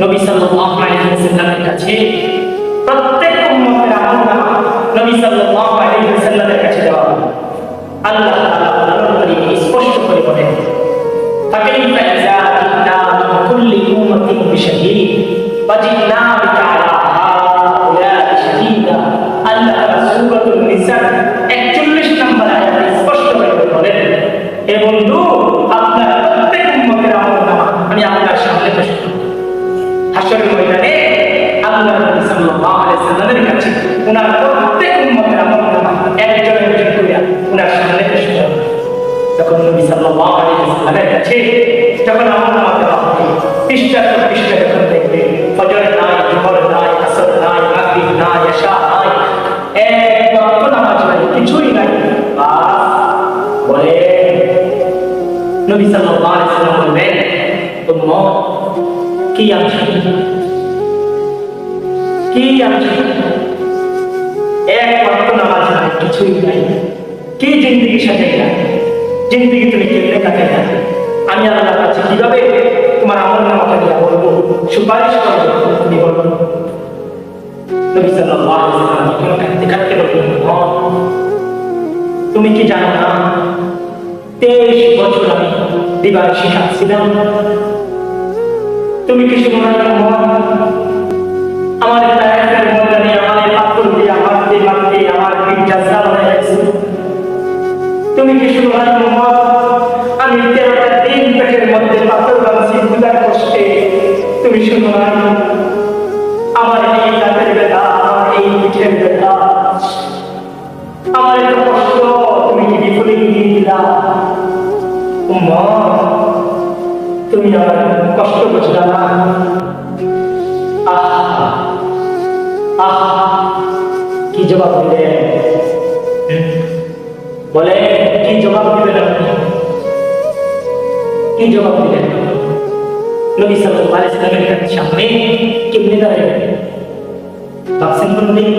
নবী সাল্লাল্লাহু আলাইহি ওয়াসাল্লামের কাছে, প্রত্যেক উম্মতের আমলনামা নবী সাল্লাল্লাহু আলাইহি ওয়াসাল্লামের কাছে দেওয়া হবে আল্লাহ তাআলা কোরআন স্পষ্ট করে বলেন তাকে ইনতা আল্লাহ নবী সাল্লাল্লাহু আলাইহি সাল্লামের কাছে ওনার প্রত্যেক উম্মতের আমলনামা একজন একজন করে ওনার সামনে পেশ করব তখন নবী সাল্লাল্লাহু আলাইহি সাল্লামের কাছে যখন আমলনামা দেওয়া হবে পৃষ্ঠা পর পৃষ্ঠা যখন দেখবে ফজর নাই, জোহর নাই, আসর নাই, মাগরিব নাই, এশা নাই, এক ওয়াক্ত নামাজ নাই, কিছুই নাই। বাস, বলে নবী সাল্লাল্লাহু আলাইহি সাল্লাম বলবেন উম্মত, কি আছে তুমি আমি কাছে কীভাবে তোমার নামাটা বলব? সুপারিশ করব তুমি তুমি কি জানো না, তেইশ বছর আমি দিবার শিখাচ্ছিলাম তুমি কি শুনো আমার তায়েফের তুমি কি শুনো না উম্মত? আমি তেরোটা দিন পেটের মধ্যে পাথর বাঁধছি ক্ষুদার কষ্টে। তুমি শুনো না, আমার এই দাঁতের ব্যথা আমার এই পিঠের ব্যথা আমার এত কষ্ট, তুমি কি বিফলে দিয়ে দিলা? তুমি আমার কষ্ট বুঝলা না। আহ আহ, কি জবাব বলে কি জবাব দিলেন আপনি কি জবাব দিলেন নবী সাল্লাল্লাহু আলাইহি সাল্লামের সামনে কেমনে দাঁড়াবেন ভাবছেন কোনদিন